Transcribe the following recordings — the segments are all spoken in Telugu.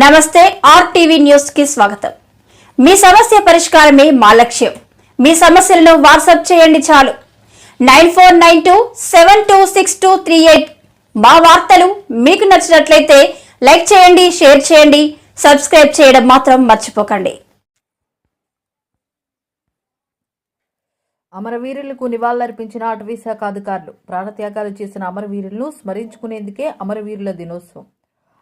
నమస్తే ఆర్టీవీ న్యూస్కి స్వాగతం. మీ సమస్య పరిష్కారమే మా లక్ష్యం. మీ సమస్యలను వాట్సాప్ చేయండి చాలు. Nine four nine two seven two six two three eight మా వార్తలు మీకు నచ్చినట్లయితే లైక్ చేయండి షేర్ చేయండి సబ్స్క్రైబ్ చేయడం మాత్రం మర్చిపోకండి. అమరవీరులకు నివాళులర్పించిన అటవీ శాఖ అధికారులు ప్రాణత్యాగాలు చేసిన అమరవీరులను స్మరించుకునేందుకే అమరవీరుల దినోత్సవం.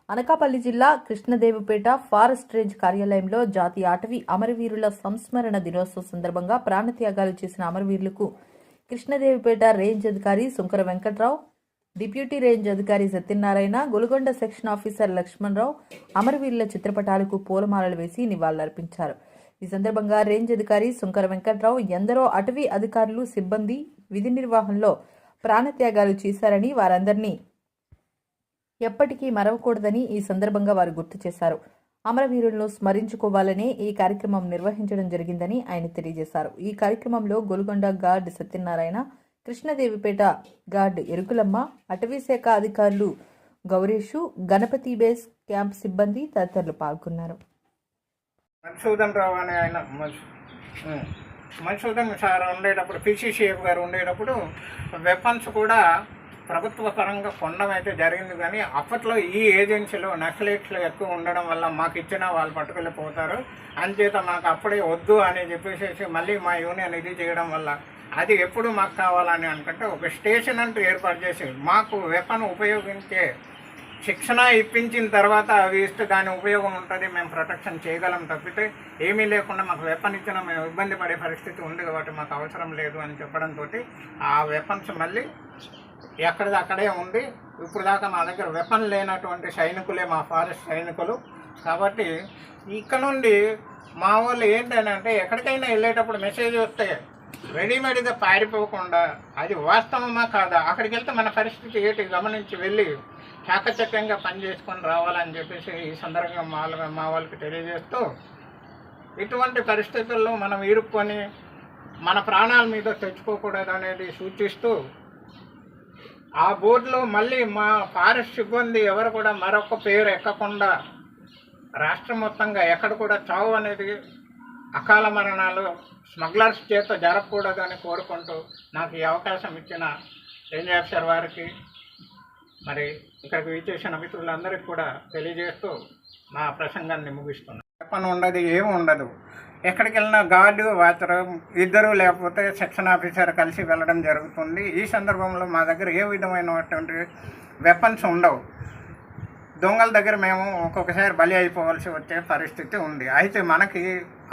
అనకాపల్లి జిల్లా కృష్ణదేవిపేట ఫారెస్ట్ రేంజ్ కార్యాలయంలో జాతీయ అటవీ అమరవీరుల సంస్మరణ దినోత్సవం సందర్భంగా ప్రాణత్యాగాలు చేసిన అమరవీరులకు కృష్ణదేవిపేట రేంజ్ అధికారి సుంకర వెంకట్రావు డిప్యూటీ రేంజ్ అధికారి సత్యనారాయణ గొలుగొండ సెక్షన్ ఆఫీసర్ లక్ష్మణరావు అమరవీరుల చిత్రపటాలకు పూలమాలలు వేసి నివాళులర్పించారు. ఈ సందర్భంగా రేంజ్ అధికారి సుంకర వెంకట్రావు ఎందరో అటవీ అధికారులు సిబ్బంది విధి నిర్వహణలో ప్రాణత్యాగాలు చేశారని వారందరినీ ఎప్పటికీ మరవకూడదని ఈ సందర్భంగా వారు గుర్తు చేశారు. అమరవీరులను స్మరించుకోవాలనే ఈ కార్యక్రమం నిర్వహించడం జరిగిందని ఆయన తెలియజేశారు. ఈ కార్యక్రమంలో గోల్గొండ గార్డ్ సత్యనారాయణ కృష్ణదేవిపేట గార్డ్ ఎరుకులమ్మ అటవీశాఖ అధికారులు గౌరీషు గణపతి బేస్ క్యాంప్ సిబ్బంది తదితరులు పాల్గొన్నారు. మధుసూదన్ రావు అనే ఆయన మధుసూదన్ సార్ ఉండేటప్పుడు పిసిసిఎఫ్ గారు ఉండేటప్పుడు వెపన్స్ కూడా ప్రభుత్వ పరంగా కొనడం అయితే జరిగింది కానీ అప్పట్లో ఈ ఏజెన్సీలో నక్సలైట్లు ఎక్కువ ఉండడం వల్ల మాకు ఇచ్చిన వాళ్ళు పట్టుకెళ్ళిపోతారు. అంచేత మాకు అప్పుడే వద్దు అని చెప్పేసి మళ్ళీ మా యూనియన్ ఇది చేయడం వల్ల అది ఎప్పుడు మాకు కావాలని అనుకుంటే ఒక స్టేషన్ అంటూ ఏర్పాటు చేసి మాకు వెపన్ ఉపయోగించే శిక్షణ ఇప్పించిన తర్వాత అవి ఇస్తే దాని ఉపయోగం ఉంటుంది మేము ప్రొటెక్షన్ చేయగలం తప్పితే ఏమీ లేకుండా మాకు వెపన్ ఇచ్చిన మేము ఇబ్బంది పడే పరిస్థితి ఉంది కాబట్టి మాకు అవసరం లేదు అని చెప్పడంతో ఆ వెపన్స్ మళ్ళీ ఎక్కడిది అక్కడే ఉంది ఇప్పుడు దాకా మా దగ్గర వెపన్ లేనటువంటి సైనికులే మా ఫారెస్ట్ సైనికులు. కాబట్టి ఇక్కడ నుండి మా వాళ్ళు ఏంటంటే ఎక్కడికైనా వెళ్ళేటప్పుడు మెసేజ్ వస్తే రెడీమేడ్గా పారిపోకుండా అది వాస్తవమా కాదా? అక్కడికి వెళ్తే మన పరిస్థితి ఏంటి? గమనించి వెళ్ళి చాకచక్యంగా పని చేసుకొని రావాలని చెప్పేసి ఈ సందర్భంగా మా వాళ్ళ- మా వాళ్ళకి తెలియజేస్తూ ఇటువంటి పరిస్థితుల్లో మనం ఇరుక్కొని మన ప్రాణాల మీద తెచ్చుకోకూడదు అనేది సూచిస్తూ ఆ బోర్డులో మళ్ళీ మా ఫారెస్ట్ సిబ్బంది ఎవరు కూడా మరొక పేరు ఎక్కకుండా రాష్ట్రం మొత్తంగా ఎక్కడ కూడా చావు అనేది అకాల మరణాలు స్మగ్లర్స్ చేత జరగకూడదని కోరుకుంటూ నాకు ఈ అవకాశం ఇచ్చిన రేంజర్ సార్ వారికి మరి ఇక్కడికి విచ్చేసిన మిత్రులందరికీ కూడా తెలియజేస్తూ నా ప్రసంగాన్ని ముగిస్తున్నాను. చెప్పని ఉండదు ఏమి ఉండదు ఎక్కడికి వెళ్ళినా గార్డు వాచర్ ఇద్దరు లేకపోతే సెక్షన్ ఆఫీసర్ కలిసి వెళ్ళడం జరుగుతుంది. ఈ సందర్భంలో మా దగ్గర ఏ విధమైనటువంటి వెపన్స్ ఉండవు. దొంగల దగ్గర మేము ఒక్కొక్కసారి బలి అయిపోవాల్సి వచ్చే పరిస్థితి ఉంది. అయితే మనకి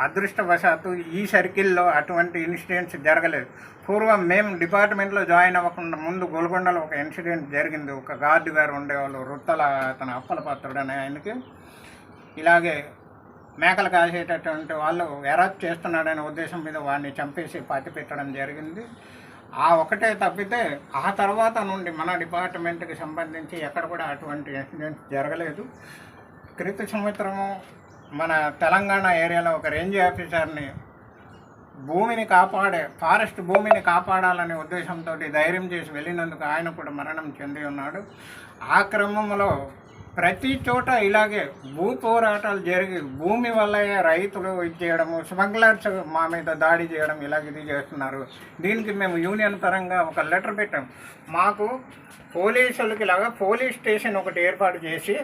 అదృష్టవశాత్తు ఈ సర్కిల్లో అటువంటి ఇన్సిడెంట్స్ జరగలేదు. పూర్వం మేము డిపార్ట్మెంట్లో జాయిన్ అవ్వకుండా ముందు గోల్కొండలో ఒక ఇన్సిడెంట్ జరిగింది. ఒక గార్డు గారు ఉండేవాళ్ళు వృత్తల అతను అప్పల పాత్రుడు అనే ఆయనకి. ఇలాగే మేకలు కాసేటటువంటి వాళ్ళు ఎరాప్ చేస్తున్నాడనే ఉద్దేశం మీద వాడిని చంపేసి పాతి పెట్టడం జరిగింది. ఆ ఒకటే తప్పితే ఆ తర్వాత నుండి మన డిపార్ట్మెంట్కి సంబంధించి ఎక్కడ కూడా అటువంటి ఇన్సిడెంట్ జరగలేదు. క్రిత సంవత్సరము మన తెలంగాణ ఏరియాలో ఒక రేంజ్ ఆఫీసర్ని భూమిని కాపాడే ఫారెస్ట్ భూమిని కాపాడాలనే ఉద్దేశంతో ధైర్యం చేసి వెళ్ళినందుకు ఆయన కూడా మరణం చెంది ఉన్నాడు. ఆ క్రమంలో ప్రతి చోట ఇలాగే భూ పోరాటాలు జరిగి భూమి వల్ల రైతులు ఇది చేయడము స్మగ్లర్స్ మా మీద దాడి చేయడం ఇలాగ ఇది చేస్తున్నారు. దీనికి మేము యూనియన్ పరంగా ఒక లెటర్ పెట్టాం. మాకు పోలీసులకి లాగా పోలీస్ స్టేషన్ ఒకటి ఏర్పాటు చేసి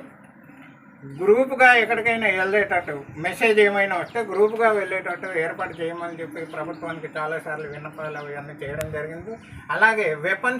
గ్రూప్గా ఎక్కడికైనా వెళ్ళేటట్టు మెసేజ్ ఏమైనా వస్తే గ్రూప్గా వెళ్ళేటట్టు ఏర్పాటు చేయమని చెప్పి ప్రభుత్వానికి చాలాసార్లు విన్నపాలు అవన్నీ చేయడం జరిగింది. అలాగే వెపన్స్